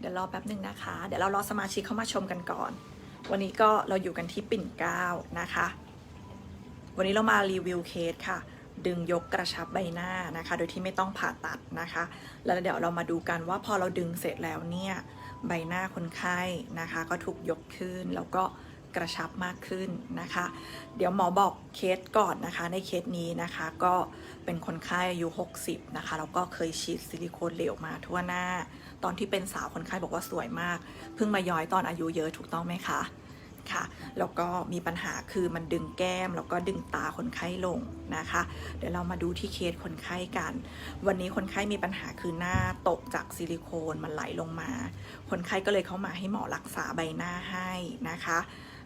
เดี๋ยวรอแป๊บหนึ่งนะคะ เดี๋ยวเรารอสมาชิกเข้ามาชมกันก่อน วันนี้ก็เราอยู่กันที่ปิ่นเกล้านะคะ วันนี้เรามารีวิวเคสค่ะ ดึงยกกระชับใบหน้านะคะ โดยที่ไม่ต้องผ่าตัดนะคะ แล้วเดี๋ยวเรามาดูกันว่าพอเราดึงเสร็จแล้วเนี่ยใบหน้าคนไข้นะคะ ก็ถูกยกขึ้นแล้วก็กระชับมากขึ้นนะคะ เดี๋ยวหมอบอกเคสก่อนนะคะ ในเคสนี้นะคะก็เป็นคนไข้อายุ 60 นะคะ แล้วก็เคยฉีดซิลิโคนเหลวมาทั่วหน้า ตอนที่เป็นสาวคนไข้บอกว่าสวยมาก เพิ่งมาย้อยตอนอายุเยอะถูกต้องไหมคะค่ะแล้วก็มีปัญหาคือมันดึงแก้มแล้วก็ดึงตาคนไข้ลงนะคะ เดี๋ยวเรามาดูที่เคสคนไข้กัน วันนี้คนไข้มีปัญหาคือหน้าตกจากซิลิโคนมันไหลลงมา คนไข้ก็เลยเข้ามาให้หมอรักษาใบหน้าให้นะคะ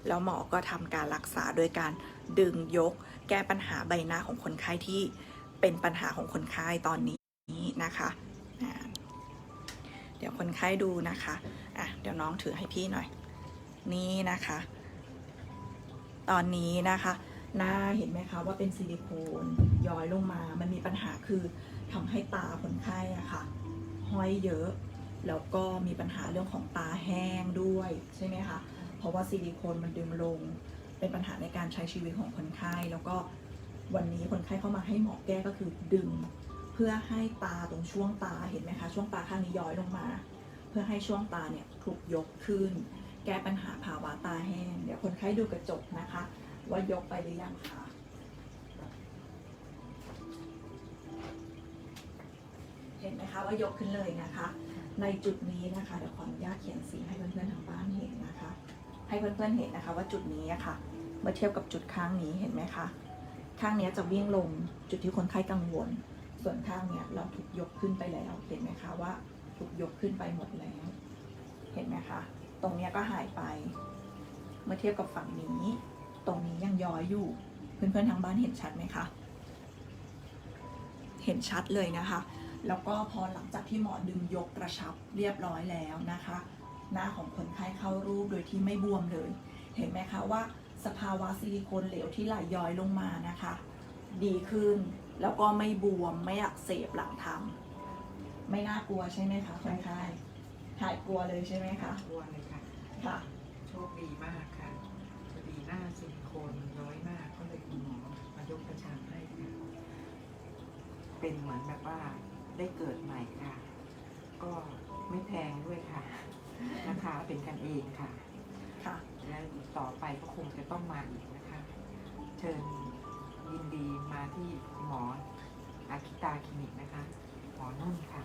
แล้วหมอก็ทำการรักษาโดยการดึงยก แก้ปัญหาใบหน้าของคนไข้ที่เป็นปัญหาของคนไข้ตอนนี้นะคะ เดี๋ยวคนไข้ดูนะคะอะเดี๋ยวน้องถือให้พี่หน่อย นี่นะคะ ตอนนี้นะคะ หน้าเห็นไหมคะว่าเป็นซิลิโคนย้อยลงมา มันมีปัญหาคือทำให้ตาคนไข้อะค่ะ ห้อยเยอะแล้วก็มีปัญหาเรื่องของตาแห้งด้วยใช่ไหมคะ เพราะว่าซิลิโคนมันดึงลง เป็นปัญหาในการใช้ชีวิตของคนไข้ แล้วก็วันนี้คนไข้เข้ามาให้หมอแก้ก็คือดึง เพื่อให้ตาตรงช่วงตาเห็นไหมคะช่วงตาข้างนี้ย้อยลงมา เพื่อให้ช่วงตาเนี่ยถูกยกขึ้น แก้ปัญหาภาวะตาแห้งเดี๋ยวคนไข้ดูกระจกนะคะ ว่ายกไปหรือยังคะเห็นไหมคะว่ายกขึ้นเลยนะคะ ในจุดนี้นะคะเดี๋ยวขออนุญาตเขียนสีให้เพื่อนๆทางบ้านเห็นนะคะ ให้เพื่อนๆเห็นนะคะ ว่าจุดนี้อะค่ะเมื่อเทียบกับจุดข้างนี้เห็นไหมคะข้างเนี้ยจะวิ่งลงจุดที่คนไข้กังวล ส่วนข้างเนี้ยเราถูกยกขึ้นไปแล้วเห็นไหมคะว่าถูกยกขึ้นไปหมดแล้ว เห็นไหมคะ ตรงเนี้ยก็หายไป เมื่อเทียบกับฝั่งนี้ ตรงนี้ยังย้อยอยู่ เพื่อนๆทางบ้านเห็นชัดไหมคะ เห็นชัดเลยนะคะ แล้วก็พอหลังจากที่หมอดึงยกกระชับเรียบร้อยแล้วนะคะ หน้าของคนไข้เข้ารูปโดยที่ไม่บวมเลย เห็นไหมคะว่าสภาวะซิลิโคนเหลวที่ไหลย้อยลงมานะคะ ดีขึ้น แล้วก็ไม่บวมไม่อักเสบหลังทำไม่น่ากลัวใช่ไหมคะคนไข้หายกลัวเลยใช่ไหมคะกลัวเลยค่ะค่ะ โชคดีมากค่ะพอดีหน้าซิลิโคนมันน้อยมากก็เลยคุณหมอมายกกระชับให้ค่ะเป็นเหมือนแบบว่าได้เกิดใหม่ค่ะ ก็ไม่แพงด้วยค่ะนะคะเป็นกันเองค่ะค่ะ และต่อไปก็คงจะต้องมาอีกนะคะ เชิญ ยินดีมาที่หมออาคิตาคลินิกนะคะ หมอนุ่นค่ะ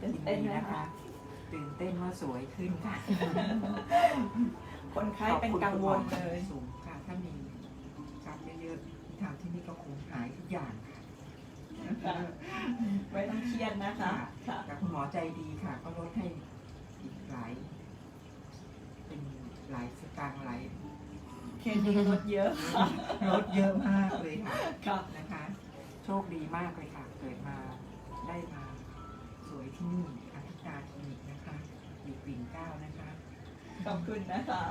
ตื่นยินเต้นดีไหมนะคะ ตื่นเต้นว่าสวยขึ้นค่ะคนไข้เป็นกังวลเลยสูงค่ะ ถ้ามีทรัพย์เยอะๆทางที่นี่ก็คงหายทุกอย่างค่ะค่ะไม่ต้องเครียดนะคะค่ะแต่คุณหมอใจดีค่ะ ก็ลดให้อีกหลาย เป็นหลายสตางค์หลาย เคสนี้ลดเยอะค่ะลดเยอะมากเลยค่ะค่ะนะคะ โชคดีมากเลยค่ะ เกิดมาได้มาสวยที่นี่อาทิตาคลินิกนะคะ อยู่ปิ่นเกล้านะคะ ขอบคุณนะคะ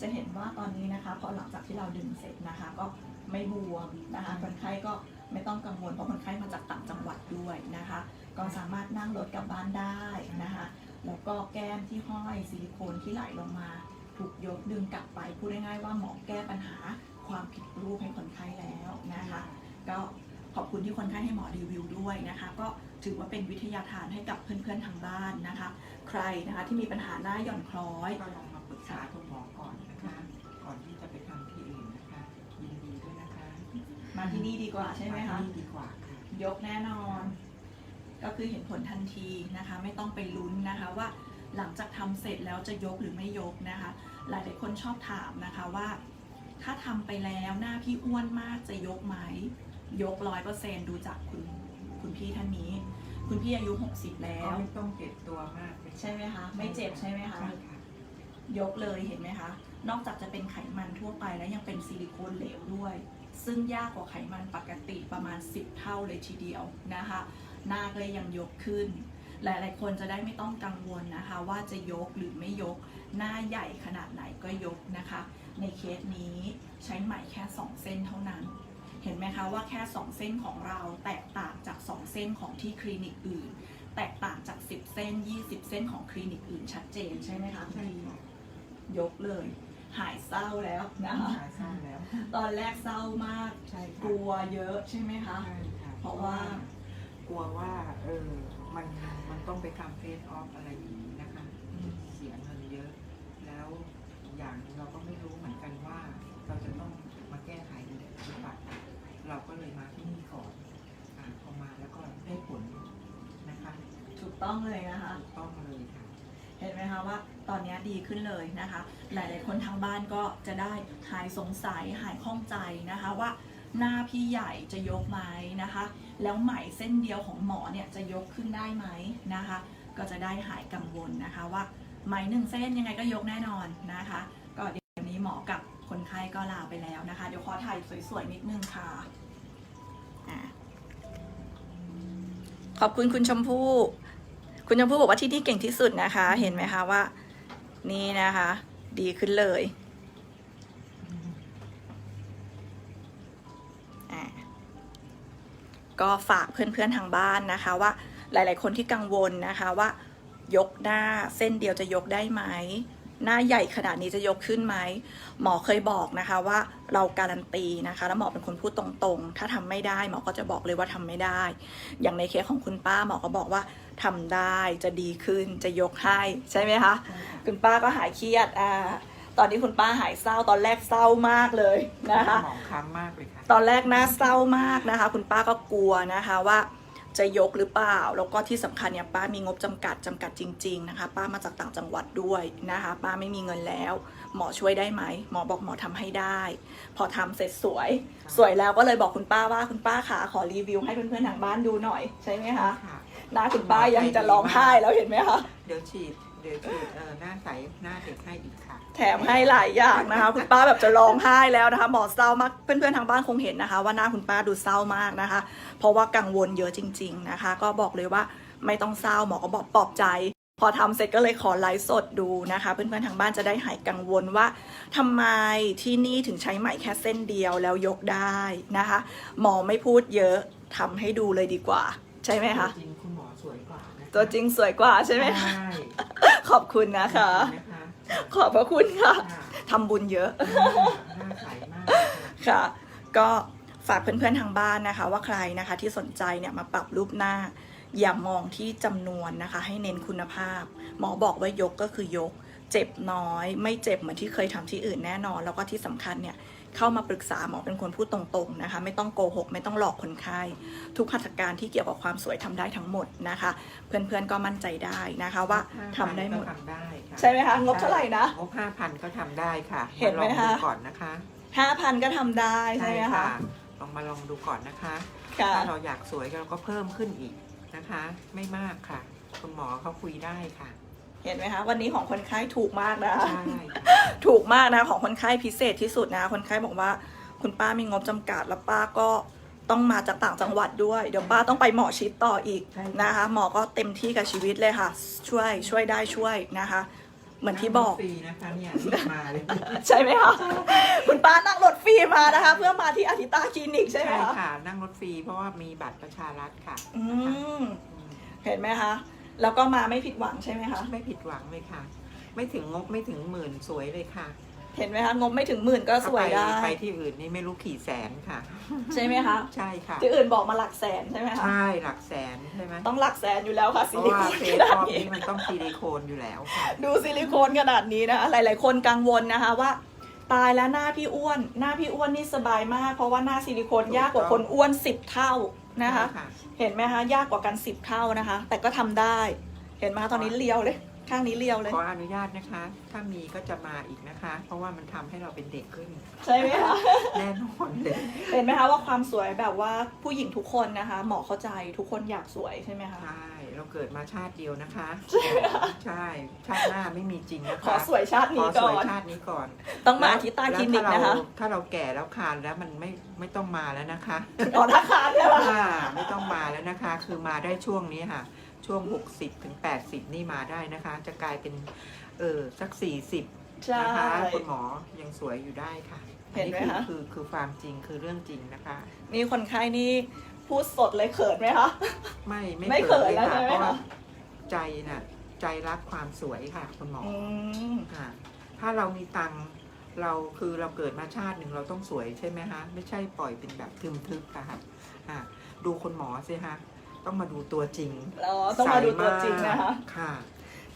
จะเห็นว่าตอนนี้นะคะพอหลังจากที่เราดึงเสร็จนะคะ ก็ไม่บวมนะคะคนไข้ก็ไม่ต้องกังวลเพราะคนไข้มาจากต่างจังหวัดด้วยนะคะ ก็สามารถนั่งรถกลับบ้านได้นะคะ แล้วก็แก้มที่ห้อยซิลิโคนที่ไหลลงมา ถูกยกดึงกลับไปพูดง่ายๆว่าหมอแก้ปัญหาความผิดรูปให้คนไข้แล้วนะคะก็ขอบคุณที่คนไข้ให้หมอรีวิวด้วยนะคะ ก็ถือว่าเป็นวิทยาทานให้กับเพื่อนๆทางบ้านนะคะ ใครนะคะที่มีปัญหาหน้าหย่อนคล้อย ก็ลองมาปรึกษาคุณหมอก่อนนะคะ ก่อนที่จะไปทำที่อื่นนะคะยินดีด้วยนะคะมาที่นี่ดีกว่าใช่ไหมคะาที่นี่ดีกว่าค่ะ ยกแน่นอน ก็คือเห็นผลทันทีนะคะ ไม่ต้องไปลุ้นนะคะว่า หลังจากทำเสร็จแล้วจะยกหรือไม่ยกนะคะ หลายๆคนชอบถามนะคะว่า ถ้าทำไปแล้วหน้าพี่อ้วนมากจะยกไหม ยกร้อยเปอร์เซนดูจากคุณคุณพี่ท่านนี้ คุณพี่อายุ 60 แล้ก็วไม่ต้องเก็บตัวมากเลยใช่ไหมคะ ไม่เจ็บใช่ไหมคะใช่ค่ะยกเลยเห็นไหมคะ นอกจากจะเป็นไขมันทั่วไปแล้วยังเป็นซิลิโคนเหลวด้วย ซึ่งยากกว่าไขมันปกติประมาณ 10 เท่าเลยทีเดียวนะคะ หน้าก็เลยยังยกขึ้น หลาย ๆ คนจะได้ไม่ต้องกังวลนะคะ ว่าจะยกหรือไม่ยกหน้าใหญ่ขนาดไหนก็ยกนะคะ ในเคสนี้ใช้ไหมแค่ 2 เส้นเท่านั้น เห็นไหมคะว่าแค่ 2 เส้นของเราแตกต่างจาก 2 เส้นของที่คลินิกอื่น แตกต่างจาก 10 เส้น 20 เส้นของคลินิกอื่นชัดเจนใช่ไหมคะใช่ค่ะยกเลย หายเศร้าแล้วนะคะหายเศร้าแล้ว ตอนแรกเศร้ามากใช่กค่ะลัวเยอะใช่ไหมคะใช่ค่ะเพราะว่ากลัวว่าเออ มันมันต้องไปทำเฟสออฟอะไรอย่างนี้นะคะ เสียเงินเยอะ แล้วอีกอย่างหนึ่งเราก็ไม่รู้เหมือนกันว่า เราจะต้องมาแก้ไขหรือเปล่าเราก็เลยมาที่นี่ก่อนอ่าพอมาแล้วก็ได้ผลนะคะถูกต้องเลยนะคะ ถูกต้องเลยค่ะ เห็นไหมคะว่าตอนนี้ดีขึ้นเลยนะคะ หลาย ๆ คนทางบ้านก็จะได้หายสงสัยหายข้องใจนะคะว่า หน้าพี่ใหญ่จะยกไหมนะคะ แล้วไหมเส้นเดียวของหมอเนี่ยจะยกขึ้นได้ไหมนะคะ ก็จะได้หายกังวลนะคะว่าไหมหนึ่งเส้นยังไงก็ยกแน่นอนนะคะ ก็เดี๋ยวนี้หมอกับคนไข้ก็ลาไปแล้วนะคะ เดี๋ยวขอถ่ายสวยๆนิดนึงค่ะขอบคุณคุณชมพู่ คุณชมพู่บอกว่าที่นี่เก่งที่สุดนะคะ เห็นไหมคะว่า นี่นะคะ ดีขึ้นเลย ก็ฝากเพื่อนๆทางบ้านนะคะว่าหลาย ๆ คนที่กังวลนะคะว่ายกหน้าเส้นเดียวจะยกได้ไหม หน้าใหญ่ขนาดนี้จะยกขึ้นไหม หมอเคยบอกนะคะว่าเราการันตีนะคะ แล้วหมอเป็นคนพูดตรงๆ ถ้าทำไม่ได้หมอก็จะบอกเลยว่าทำไม่ได้ อย่างในเคสของคุณป้าหมอก็บอกว่าทำได้จะดีขึ้นจะยกให้ใช่ไหมคะ คุณป้าก็หายเครียดอ่า ตอนนี้คุณป้าหายเศร้าตอนแรกเศร้ามากเลยนะคะ หมองคล้ำมากเลยค่ะ ตอนแรกน่าเศร้ามากนะคะ คุณป้าก็กลัวนะคะว่าจะยกหรือเปล่า แล้วก็ที่สำคัญเนี่ยป้ามีงบจำกัดจำกัดจริง ๆ นะคะ ป้ามาจากต่างจังหวัดด้วยนะคะ ป้าไม่มีเงินแล้ว หมอช่วยได้ไหมหมอบอกหมอทำให้ได้ พอทำเสร็จสวย สวยแล้วก็เลยบอกคุณป้าว่าคุณป้าขาขอรีวิวให้เพื่อนๆทางบ้านดูหน่อยใช่ไหมคะค่ะหน้าคุณป้ายังจะร้องไห้แล้วเห็นไหมคะเดี๋ยวฉีด เดี๋ยวฉีดเออหน้าใสหน้าเด็กให้อีกค่ะ แถมให้หลายอย่างนะคะ คุณป้าแบบจะร้องไห้แล้วนะคะหมอเศร้ามากเพื่อนๆทางบ้านคงเห็นนะคะ ว่าหน้าคุณป้าดูเศร้ามากนะคะ เพราะว่ากังวลเยอะจริง ๆนะคะ ก็บอกเลยว่าไม่ต้องเศร้าหมอก็บอกปลอบใจ พอทำเสร็จก็เลยขอไลฟ์สดดูนะคะ เพื่อนๆทางบ้านจะได้หายกังวลว่าทำไมที่นี่ถึงใช้ไหมแค่เส้นเดียวแล้วยกได้นะคะ หมอไม่พูดเยอะทำให้ดูเลยดีกว่า ใช่ไหมคะ จริง ตัวจริงสวยกว่าใช่ไหมคะใช่ขอบคุณนะคะนะคะ ขอบพระคุณค่ะค่ะทำบุญเยอะหน้าใสมากค่ะค่ะ ก็ฝากเพื่อนๆทางบ้านนะคะ ว่าใครนะคะที่สนใจเนี่ยมาปรับรูปหน้า อย่ามองที่จำนวนนะคะ ให้เน้นคุณภาพ หมอบอกว่ายกก็คือยก เจ็บน้อย ไม่เจ็บเหมือนที่เคยทำที่อื่นแน่นอน แล้วก็ที่สำคัญเนี่ย เข้ามาปรึกษาหมอเป็นคนพูดตรงๆนะคะ ไม่ต้องโกหก ไม่ต้องหลอกคนไข้ทุกหัตถการที่เกี่ยวกับความสวยทำได้ทั้งหมดนะคะ เพื่อนๆก็มั่นใจได้นะคะว่าทำได้หมดก็ทำได้ค่ะใช่ไหมคะงบเท่าไหร่นะงบห้าพันก็ทำได้ค่ะเห็นไหมาลองคะดูก่อนนะคะ5,000ก็ทำได้ใช่ไหมคะลองมาลองดูก่อนนะคะค่ะถ้าเราอยากสวยเราก็เพิ่มขึ้นอีกนะคะ ไม่มากค่ะ คุณหมอเขาคุยได้ค่ะ เห็นไหมคะ วันนี้ของคนไข้ถูกมากนะคะใช่ค่ะถูกมากนะของคนไข้พิเศษที่สุดนะ คนไข้บอกว่าคุณป้ามีงบจำกัดแล้วป้าก็ต้องมาจากต่างจังหวัดด้วย เดี๋ยวป้าต้องไปหมอชิดต่ออีกใช่นะคะ หมอก็เต็มที่กับชีวิตเลยค่ะ ช่วยช่วยได้ช่วยนะคะ เหมือนที่บอก ฟรีนะคะเนี่ยรีบมาเลยใช่ไหมคะคุณป้านั่งรถฟรีมานะคะ เพื่อมาที่อาทิตาคลินิกใช่ไหมใช่คะค่ะนั่งรถฟรีเพราะว่ามีบัตรประชารัฐค่ะอืมอืมเห็นไหมคะ แล้วก็มาไม่ผิดหวังใช่ไหมคะ ไม่ผิดหวังเลยค่ะ ไม่ถึงงบไม่ถึงหมื่นสวยเลยค่ะเห็นไหมคะงบไม่ถึงหมื่นก็สวยได้ ถ้าไปไปที่อื่นนี่ไม่รู้กี่แสนค่ะ ใช่ไหมคะใช่ค่ะ ที่อื่นบอกมาหลักแสนใช่ไหมคะ ใช่หลักแสนใช่ไหมต้องหลักแสนอยู่แล้วค่ะเพซิราะลิว่าโคนเฟขสนาอดอฟนี้ นี่มันต้องซิลิโคนอยู่แล้วค่ะ ดูซิลิโคนขนาดนี้นะคะหลาย ๆ คนกังวลนะคะว่า ตายแล้วหน้าพี่อ้วน หน้าพี่อ้วนนี่สบายมาก เพราะว่าหน้าซิลิโคนยากกว่าคนอ้วนสิบเท่า นะคะ ใช่เห็นไหมคะยากกว่ากันสิบเท่านะคะ แต่ก็ทำได้ เห็นไหมคะตอนนี้เลียวเลย ข้างนี้เลียวเลย ขออนุญาตนะคะ ถ้ามีก็จะมาอีกนะคะ เพราะว่ามันทำให้เราเป็นเด็กขึ้น ใช่ไหมคะ แน่นอนเลย เห็นไหมคะว่าความสวยแบบว่าผู้หญิงทุกคนนะคะ หมอเข้าใจทุกคนอยากสวยใช่ไหมคะ ใช่ เราเกิดมาชาติเดียวนะคะ ใช่ ชาติหน้าไม่มีจริงนะคะขอสวยชาติขนี้อสก่วอยน ชาตินี้ก่อนต้องมาที่ใต้คลินิกแล้วนะคะถ้าเราถ้าเราแก่แล้วคานแล้วมันไม่ไม่ต้องมาแล้วนะคะ อ๋อถ้าคานใช่ไหมอ่าไม่ต้องมาแล้วนะคะ คือมาได้ช่วงนี้ค่ะ ช่วง 60ถึง80 นี่มาได้นะคะ จะกลายเป็น เออสัก 40 ใช่ นะคะ คุณหมอยังสวยอยู่ได้ค่ะเห็นไหมอัคะคือคือคือความจริงคือเรื่องจริงนะคะ นี่คนไข้นี่ พูดสดเลยเขินไหมคะ ไม่ไม่ไม่เขิเขินนเลยแล้วค่ะใช่ไหมเพราะว่าคะ ใจน่ะใจรักความสวยค่ะ คุณหมออืมค่ะ ถ้าเรามีตังค์เราคือเราเกิดมาชาติหนึ่งเราต้องสวยใช่ไหมคะไม่ใช่ปล่อยเป็นแบบทึมๆค่ะอะ ดูคุณหมอสิคะต้องมาดูตัวจริงเราต้องมาดูตัวจริงนะคะค่ะ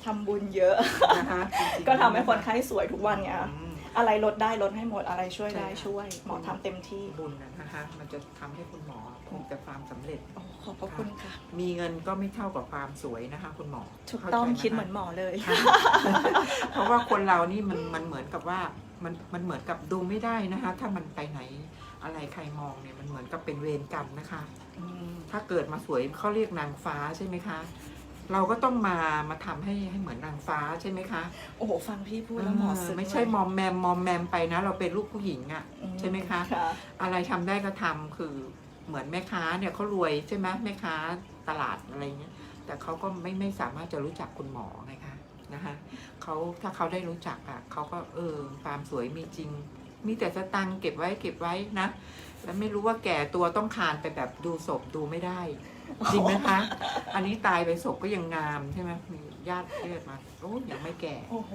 ทำบุญเยอะ นะคะจริงๆก็ทำให้คนไข้สวยทุกวันไงคะอืม อะไรลดได้ลดให้หมดอะไรช่วยได้ใช่ค่ะช่วย หมอทำเต็มที่บุญนะนะคะ มันจะทำให้คุณหมอพบแต่ความสำเร็จ โอ้ขอบพระคุณค่ะ มีเงินก็ไม่เท่ากับความสวยนะคะ คุณหมอถูกต้องข้าใจไะคิดเหมือนหมอเลย ค่ะ เพราะว่าคนเรานี่มันมันเหมือนกับว่ามันมันเหมือนกับดูไม่ได้นะคะ ถ้ามันไปไหนอะไรใครมองเนี่ยมันเหมือนกับเป็นเวรกรรมนะคะอืมถ้าเกิดมาสวยเขาเรียกนางฟ้าใช่ไหมคะ เราก็ต้องมามาทำให้ให้เหมือนนางฟ้าใช่ไหมคะโอ้โหฟังพี่พูดแล้วหมอเอซึ้องไม่ใช่เลยมอมแมมมอมแมมไปนะ เราเป็นลูกผู้หญิงอะ่ะ อืใช่ไหมคะ ค่ะ อะไรทำได้ก็ทำคือเหมือนแม่ค้าเนี่ยเขารวยใช่ไหมแม่ค้าตลาดอะไรเงี้ยแต่เขาก็ไม่ไม่สามารถจะรู้จักคุณหมอไงคะนะคะเขาถ้าเขาได้รู้จักอะ่ะเขาก็เออความสวยมีจริง มีแต่สตังค์เก็บไว้เก็บไว้นะ แล้วไม่รู้ว่าแก่ตัวต้องคานไปแบบดูศพดูไม่ได้ จริงไหมคะ อันนี้ตายไปศพก็ยังงามใช่ไหมมีญาติเลือดมาโอ้ยังไม่แก่โอ้โห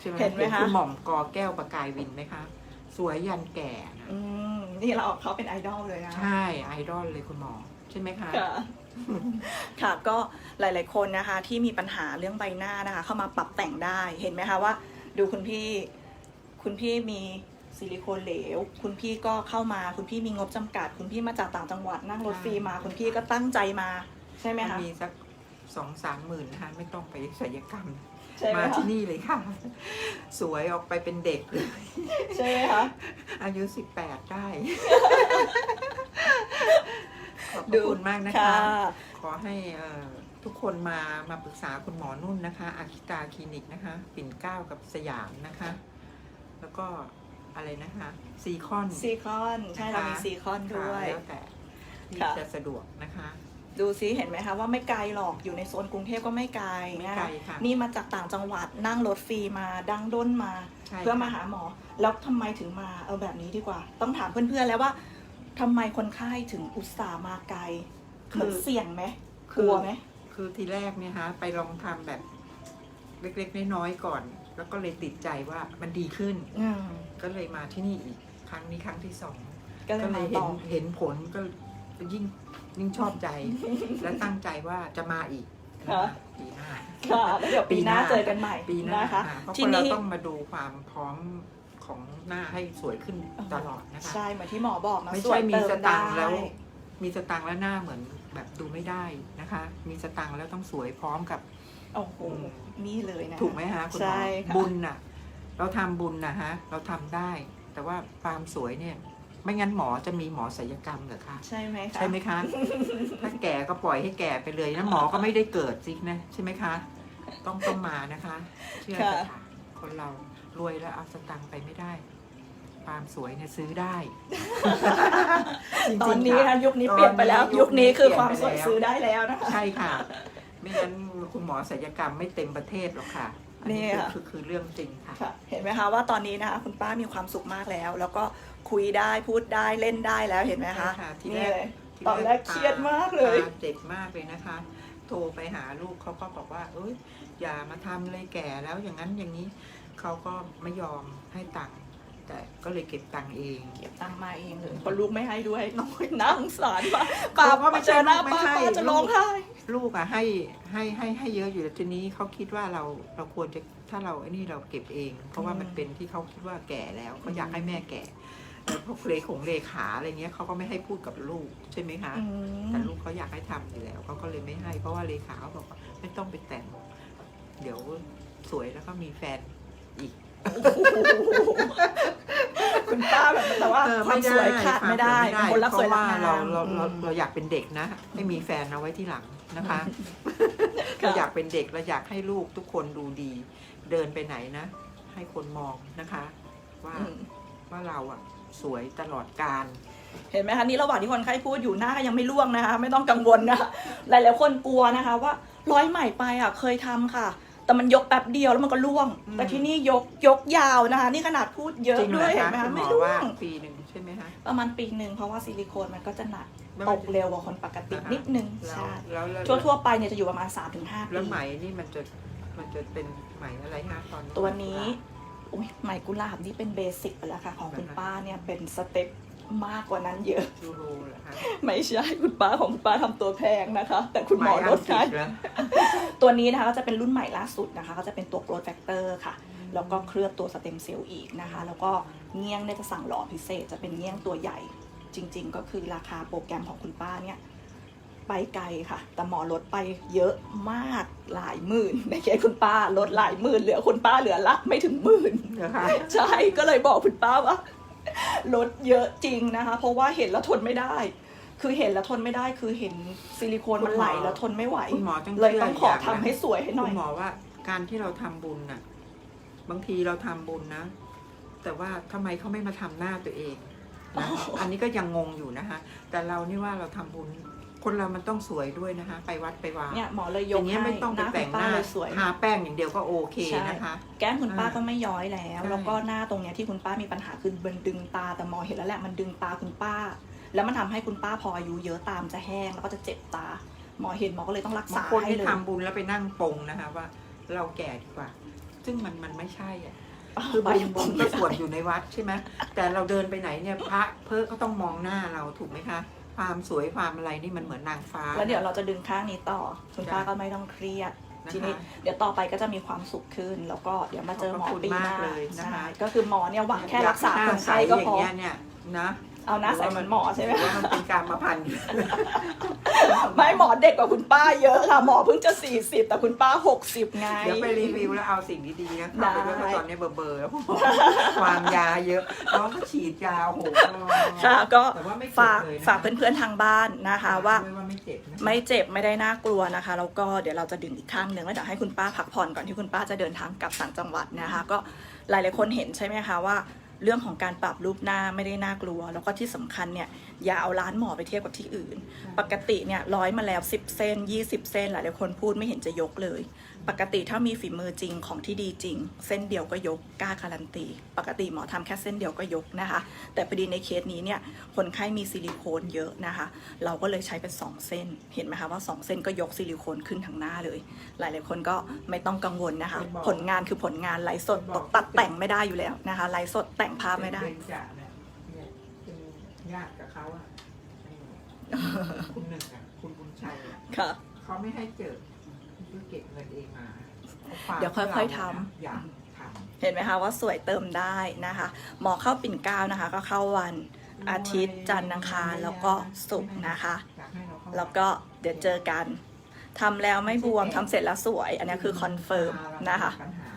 ใช่ไหมเห็นไหมคะคุณหม่อมกอแก้วประกายวินไหมคะ สวยยันแก่นะอืมนี่เราเขาเป็นไอดอลเลยนะ ใช่ไอดอลเลยคุณหมอ ใช่ไหมคะ ค่ะ ค่ะ ก็หลาย ๆ คนนะคะ ที่มีปัญหาเรื่องใบหน้านะคะ เข้ามาปรับแต่งได้ เห็นไหมคะว่า ดูคุณพี่ คุณพี่มี ซิลิโคนเหลว คุณพี่ก็เข้ามาคุณพี่มีงบจำกัด คุณพี่มาจากต่างจังหวัดนั่งรถฟรีมา คุณพี่ก็ตั้งใจมา ใช่ไหมมันคะ มีสักสองสามหมื่นนะคะไม่ต้องไปศัลยกรรม ใช่ไหมมาคะที่นี่เลยค่ะ สวยออกไปเป็นเด็กเลย ใช่ไหมคะ อายุสิบแปดได้ ขอบพดูระคุณมากนะคะค่ะขอให้เอ่อทุกคนมามาปรึกษาคุณหมอนุ่นนะคะ อาคิตาคลินิกนะคะ ปิ่นเกล้ากับสยามนะคะ แล้วก็ อะไรนะคะซีคอนซีคอนใช่เรามีซีคอนด้วยแล้วแต่ที่ค่ะจะสะดวกนะคะ ดูซิเห็นไหมคะว่าไม่ไกลหรอกอยู่ในโซนกรุงเทพก็ไม่ไกลไม่นะไกลค่ะนี่มาจากต่างจังหวัดนั่งรถฟรีมาดังด้นมาใช่เพื่อมาค่ะหาหมอ แล้วทำไมถึงมาเอาแบบนี้ดีกว่า ต้องถามเพื่อนๆแล้วว่าทำไมคนไข้ถึงอุตส่าห์มาไกลเหมือนเสี่ยงไหมกลัวไหมคือทีแรกเนี่ยฮะไปลองทำแบบเล็กๆน้อยๆก่อน แล้วก็เลยติดใจว่ามันดีขึ้น อืม ก็เลยมาที่นี่อีกครั้งนี้ครั้งที่สองก็เลยก็เลมายเห็ต่นอ เห็นผลก็ยิ่งยิ่งชอบใจ และตั้งใจว่าจะมาอีกนะคะปีหน้า ค่ะแล้วเดี๋ยวปีหน้าปีหน้า เจอกันใหม่ปีหน้านะคะค่ะเพราะทีคนเรานี้ต้องมาดูความพร้อมของหน้าให้สวยขึ้นตลอดนะคะ ใช่เหมือนที่หมอบอกนะไม่สใช่วยมีเติมสตัได้งค์แล้ว มีสตังค์แล้วหน้าเหมือนแบบดูไม่ได้นะคะ มีสตังค์แล้วต้องสวยพร้อมกับ โอ้โหนี่เลยนะถูกไหมฮะคุณหมอใช่ค่ะบุญน่ะ เราทำบุญนะฮะ เราทำได้ แต่ว่าความสวยเนี่ย ไม่งั้นหมอจะมีหมอศัลยกรรมเหรอคะ ใช่ไหมคะ ใช่ไหมคะ ถ้าแก่ก็ปล่อยให้แก่ไปเลยนะหมอก็ไม่ได้เกิดสินะใช่ไหมคะ ต้องต้องมานะคะ เชื่อเถอะค่ะ คนเรารวยแล้วเอาสตังค์ไปไม่ได้ ความสวยเนี่ยซื้อได้จริงๆตอนนี้ค่ะ นะยุคนี้เปลี่ยนไปแล้ว ตอนนี้ยุคนี้คือเปลี่ความยนไปสวยแล้วซื้อได้แล้วนะคะ ใช่ค่ะ ไม่งั้นคุณหมอศัลยกรรมไม่เต็มประเทศหรอกค่ะ อันนี้นี่คือค่ะคือคือเรื่องจริงค่ะ ค่ะเห็นไหมคะว่าตอนนี้นะคะคุณป้ามีความสุขมากแล้ว แล้วก็คุยได้พูดได้เล่นได้แล้วเห็นไหมคะใช่ค่ะทีนี่แรกเลยทีตอนแรกเครียดมากเลยตาเจ็บมากเลยนะคะ โทรไปหาลูกเขาก็บอกว่า เอ้ยอย่ามาทำเลยแก่แล้วอย่างนั้นอย่างนี้เขาก็ไม่ยอมให้ตังค์ แต่ก็เลยเก็บตังค์เอง เก็บตังค์มาเองเลยคนลูกไม่ให้ด้วยน้อยน่าสงสารป้าป้าเขาก็ไม่มาเจอหน้าไม่ป้าให้ ป้าจะลูกร้องไห้ลูกอะให้ให้ให้ให้เยอะอยู่แต่ทีนี้เขาคิดว่าเราเราควรจะถ้าเราไอ้นี่เราเก็บเอง เพราะว่ามันเป็นที่เขาคิดว่าแก่แล้วเขาอยากให้แม่แก่แล้วพวกเลของเลขาอะไรเงี้ยเขาก็ไม่ให้พูดกับลูกใช่ไหมคะอืมแต่ลูกเขาอยากให้ทำอยู่แล้วเขาก็เลยไม่ให้เพราะว่าเลขาเขาบอกว่าไม่ต้องไปแต่ง เดี๋ยวสวยแล้วก็มีแฟนอีก คุณป้าแบบแต่ว่าเออความสวยขาดไม่ได้ความคนรักเพสวยราะรัว่ากงามเราเราเราอืมเราอยากเป็นเด็กนะ ไม่มีแฟนเอาไว้ที่หลังนะคะค่ะเราอยากเป็นเด็กเราอยากให้ลูกทุกคนดูดี เดินไปไหนนะ ให้คนมองนะคะ ว่าอืมว่าเราอะสวยตลอดการเห็นไหมคะนี่ระหว่างที่คนไข้พูดอยู่หน้าก็ยังไม่ร่วงนะคะ ไม่ต้องกังวลนะคะหลายๆคนกลัวนะคะ ว่าร้อยใหม่ไปอะเคยทำค่ะ แต่มันยกแป๊บเดียวแล้วมันก็ร่วง อืม แต่ที่นี่ยกยกยาวนะคะ นี่ขนาดพูดเยอะจริงเหรด้วยอเห็นคะไหมคุคะณหมไม่อร่วว่างปีหนึ่งใช่ช่ไหมคะ ประมาณปีหนึ่งเพราะว่าซิลิโคนมันก็จะหนักไม่ตว่ากจะเร็วกว่าคนปกติอ่าฮะ นิดนึงแล้วใช่แล้วแล้วทั่วทั่วๆไปเนี่ยจะอยู่ประมาณ 3-5แล้วปีไหมนี่มันจะมันจะเป็นไหมอะไรฮะตอน ตัวนี้อุ้ยไหมกุหลาบนี่เป็นเบสิกไปแล้วค่ะ ของคุณป้าเนี่ยเป็นสเต็ป มากกว่านั้นเยอะ ยูโรเหรอคะ ไม่ใช่คุณป้าของคุณป้าทำตัวแพงนะคะ แต่คุณหมอลดไหมให้อังกฤษเหรอตัวนี้นะคะก็จะเป็นรุ่นใหม่ล่าสุดนะคะ ก็จะเป็นตัว growth factor ค่ะ แล้วก็เคลือบตัวสเต็มเซลล์อีกนะคะ แล้วก็เงี้ยงเนี่ยจะสั่งหล่อพิเศษจะเป็นเงี้ยงตัวใหญ่ จริง ๆ ก็คือราคาโปรแกรมของคุณป้าเนี่ยไปไกลค่ะ แต่หมอลดไปเยอะมากหลายหมื่นในเคสคุณป้าลดหลายหมื่นเหลือคุณป้าเหลือละไม่ถึงหมื่น เหรอคะ ใช่ก็เลยบอกคุณป้าว่า ลดเยอะจริงนะคะ เพราะว่าเห็นแล้วทนไม่ได้ คือเห็นแล้วทนไม่ได้ คือเห็นซิลิโคนมันไหลแล้วทนไม่ไหวคุณหมอต้องเลยชื่ต้องขอทำย่างนะให้สวยให้หน่คุอยณหมอว่า การที่เราทำบุญน่ะ บางทีเราทำบุญนะ แต่ว่าทำไมเขาไม่มาทำหน้าตัวเองนะอ๋ออัอันนี้ก็ยังงงอยู่นะคะ แต่เรานี่ว่าเราทำบุญ คนเรามันต้องสวยด้วยนะคะ ไปวัดไปวาเนี่ยหมอเลยอยกย่างเงี้ยให้ไม่ต้องหไปน้าคุแต่ณงป้าหน้าเลยสวย ทาแป้งอย่างเดียวก็โอเคใช่นะคะ แก้มคุณป้าอ่าก็ไม่ย้อยแล้วใช่แล้วก็หน้าตรงเนี้ยที่คุณป้ามีปัญหาคือมันดึงตาแต่หมอเห็นแล้วแหละมันดึงตาคุณป้า แล้วมันทำให้คุณป้าพออายุเยอะตามจะแห้งแล้วก็จะเจ็บตา หมอเห็นหมอก็เลยต้องรักบางษาคนให้ที่เลยทำบุญแล้วไปนั่งปรงนะคะว่า เราแก่ดีกว่า ซึ่งมันมันไม่ใช่อะ คือบุญบุญก็สวดอยู่ในวัดใช่ไหมแต่เราเดินไปไหนเนี่ยพระเพิ่ก็ต้องมองหน้าเราถูกไหมคะ ความสวยความอะไรนี่มันเหมือนนางฟ้า แล้วเดี๋ยวเราจะดึงข้างนี้ต่อคุณป้าจ้ะก็ไม่ต้องเครียด นะคะทีนี้เดี๋ยวต่อไปก็จะมีความสุขขึ้น แล้วก็เดี๋ยวมาเจอหมอขอบพระคุณปีหน้ามากเลยนะคะ ใช่ก็คือหมอเนี่ยหวังแค่รักษาคนไข้อก็ย่าพงอเงี้ยเนี่ยนะ เอาหน้าใสเหมือนหมอใช่ไหมรือว่ามันเป็นการมาพันธุ์ไม่หมอเด็กกว่าคุณป้าเยอะค่ะหมอเพิ่งจะ 40 แต่คุณป้า 60 ไง เดี๋ยวไปรีวิวแล้วเอาสิ่งดีๆนะเข้าไปด้วยเพได้ราะตอนนี้เบอร์เบอร์แล้ววางยาเยอะน้องก็ฉีดยาโอ้โหค่ะก็แต่ว่าไม่เจ็บฝากเลยนะฝากเพื่อนๆทางบ้านนะคะว่าไม่ว่าไม่เจ็บนะไม่เจ็บไม่ได้น่ากลัวนะคะแล้วก็เดี๋ยวเราจะดึงอีกข้างหนึ่งแล้วเดี๋ยวให้คุณป้าพักผ่อนก่อนที่คุณป้าจะเดินทางกลับต่างจังหวัดนะคะ ก็หลายๆคนเห็นใช่ไหมคะว่า เรื่องของการปรับรูปหน้าไม่ได้น่ากลัว แล้วก็ที่สำคัญเนี่ยอย่าเอาร้านหมอไปเทียบกับที่อื่น ปกติเนี่ยร้อยมาแล้ว 10 เส้น 20 เส้นหลายๆคนพูดไม่เห็นจะยกเลย ปกติถ้ามีฝีมือจริงของที่ดีจริง เส้นเดียวก็ยกกล้าการันตี ปกติหมอทำแค่เส้นเดียวก็ยกนะคะ แต่พอดีในเคสนี้เนี่ยคนไข้มีซิลิโคนเยอะนะคะ เราก็เลยใช้เป็น 2 เส้น เห็นไหมคะว่า 2 เส้นก็ยกซิลิโคนขึ้นทั้งหน้าเลย หลายๆคนก็ไม่ต้องกังวลนะคะ ผลงานคือผลงานไลฟ์สดตกตัดแต่งไม่ได้อยู่แล้วนะคะไลฟ์สดแต่งภาพไม่ได้เป็นเบญจเนี่ยเนี่ยเป็นญาติกับเขาอะคุณหนึ่งอะคุณบุญชัยอะค่ะเขาไม่ให้เจอ คือเก็บเงินเองมาขาฝากเดี๋ยวค่อยๆให้เราทำ อยากทเห็นไหมคะว่าสวยเติมได้นะคะ หมอเข้าปิ่นเกล้านะคะ ก็เข้าวันำอาทิตย์จันทร์อังคารแล้วก็ศุกร์นะคะ อยากให้เราเข้าแล้วก็เดี๋ยวเจอกันทำแล้วไม่บวมทำเสร็จแล้วสวย อันนี้คือคอนเฟิร์มนะคะ ปัญหา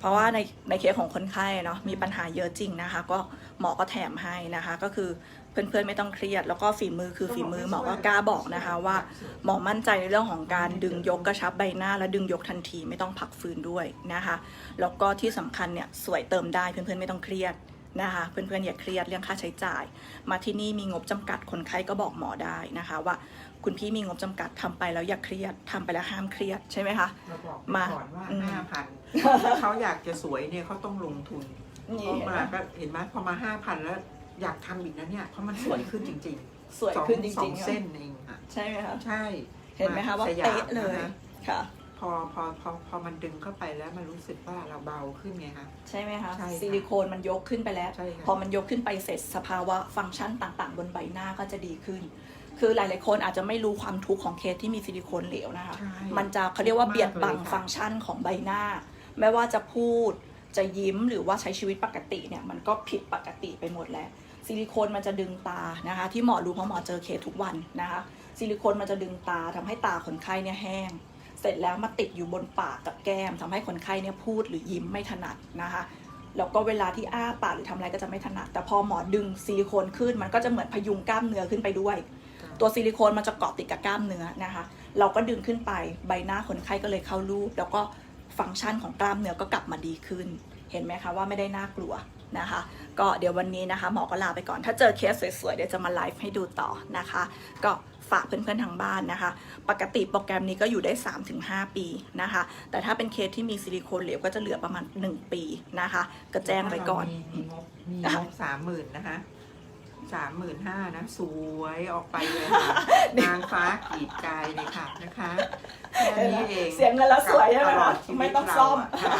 เพราะว่าในในเคสของคนไข้เนาะมีปัญหาเยอะจริงนะคะ ก็หมอก็แถมให้นะคะ ก็คือเพื่อนๆไม่ต้องเครียด แล้วก็ฝีมือคือฝีมือหมอก็กล้าบอกนะคะ ว่าหมอมั่นใจในเรื่องของการดึงยกกระชับใบหน้า และดึงยกทันทีไม่ต้องพักฟื้นด้วยนะคะ แล้วก็ที่สำคัญเนี่ยสวยเติมได้เพื่อนๆไม่ต้องเครียดนะคะเพื่อนๆอย่าเครียดเรื่องค่าใช้จ่าย มาที่นี่มีงบจำกัดคนไข้ก็บอกหมอได้นะคะว่า คุณพี่มีงบจำกัดทำไปแล้วอย่าเครียดทำไปแล้วห้ามเครียดใช่ไหมคะเราบอกไปมาก่อนว่าอืมห้าพันถ้าเขาอยากจะสวยเนี่ยเขาต้องลงทุนนี่เพราะมาก็เห็นไหมพอมาห้าพันแล้วอยากทำอีกนะเนี่ยเพราะมันสวยขึ้นจริงสวยๆสองขึ้นจสอริงงๆเส้นเองค่ะใช่ไหมคะใช่เห็นไหมคะว่าสยเป๊ะเลยนะคะค่ะพอพอพอพอมันดึงเข้าไปแล้วมันรู้สึกว่าเราเบาขึ้นไงคะใช่ไหมคะใช่ค่ะซิลิโคนมันยกขึ้นไปแล้วใช่ค่ะพอมันยกขึ้นไปเสร็จสภาวะฟังก์ชันต่างๆ บนใบหน้าก็จะดีขึ้น คือหลาย ๆ คนอาจจะไม่รู้ความทุกข์ของเคสที่มีซิลิโคนเหลวนะคะ ใช่มันจะเขาเรียกว่าเบียดบังมากเลยค่ะ ฟังก์ชันของใบหน้า ไม่ว่าจะพูดจะยิ้มหรือว่าใช้ชีวิตปกติเนี่ยมันก็ผิดปกติไปหมดแล้ว ซิลิโคนมันจะดึงตานะคะ ที่หมอรู้เพราะหมอเจอเคสทุกวันนะคะ ซิลิโคนมันจะดึงตาทำให้ตาคนไข้เนี่ยแห้ง เสร็จแล้วมาติดอยู่บนปากกับแก้มทำให้คนไข้เนี่ยพูดหรือยิ้มไม่ถนัดนะคะ แล้วก็เวลาที่อ้าปากหรือทำอะไรก็จะไม่ถนัด แต่พอหมอดึงซิลิโคนขึ้น มันก็จะเหมือนพยุงกล้ามเนื้อขึ้นไปด้วย ตัวซิลิโคนมันจะเกาะติดกับกล้ามเนื้อนะคะ เราก็ดึงขึ้นไปใบหน้าคนไข้ก็เลยเข้ารูป แล้วก็ฟังก์ชันของกล้ามเนื้อก็กลับมาดีขึ้น เห็นไหมคะว่าไม่ได้น่ากลัวนะคะ ก็เดี๋ยววันนี้นะคะหมอก็ลาไปก่อน ถ้าเจอเคสสวยๆ เดี๋ยวจะมาไลฟ์ให้ดูต่อนะคะ ก็ฝากเพื่อนๆทางบ้านนะคะ ปกติโปรแกรมนี้ก็อยู่ได้ 3-5 ปีนะคะ แต่ถ้าเป็นเคสที่มีซิลิโคนเหลวก็จะเหลือประมาณ 1 ปีนะคะ ก็แจ้งไปก่อน มีมีงบมีงบสามหมื่นนะคะ สามหมื่นห้านะสวยออกไปเลยค่ะนางฟ้ากรีดกายเลยค่ะนะคะแค่นี้เองเสียเงินแล้วสวยใช่ไหมตลอคะดชีวิตไม่ต้องซ่อมเราะค่ะ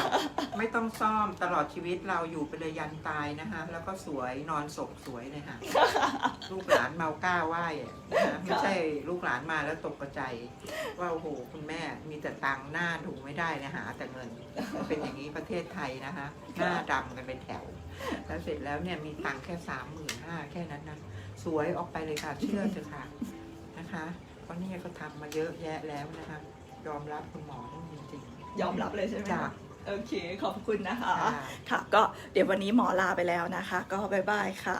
ไม่ต้องซ่อมตลอดชีวิตเราอยู่ไปเลยยันตายนะคะแล้วก็สวยนอนศพสวยเลยค่ะลูกหลานเมากล้าไหว้อะนะคะไม่ใช่ลูกหลานมาแล้วตกกระใจว่าโอ้โหคุณแม่มีแต่ตังค์หน้าถูไม่ได้นะหาแต่เงินเป็นอย่างนี้ประเทศไทยนะคะหน้าดำกันเป็นแถว แล้วเสร็จแล้วเนี่ยมีตังค์แค่สามหมื่นห้าแค่นั้นนะสวยออกไปเลยค่ะเชื่อเถอะค่ะนะคะเพราะเนี่ยเขาทำมาเยอะแยะแล้วนะคะ ยอมรับคุณหมอต้องจริงยอมรับเลยใช่ไหมๆจ้ะคะโอเค ขอบคุณนะคะค่ะค่ะ ก็เดี๋ยววันนี้หมอลาไปแล้วนะคะ ก็บ๊ายบายค่ะ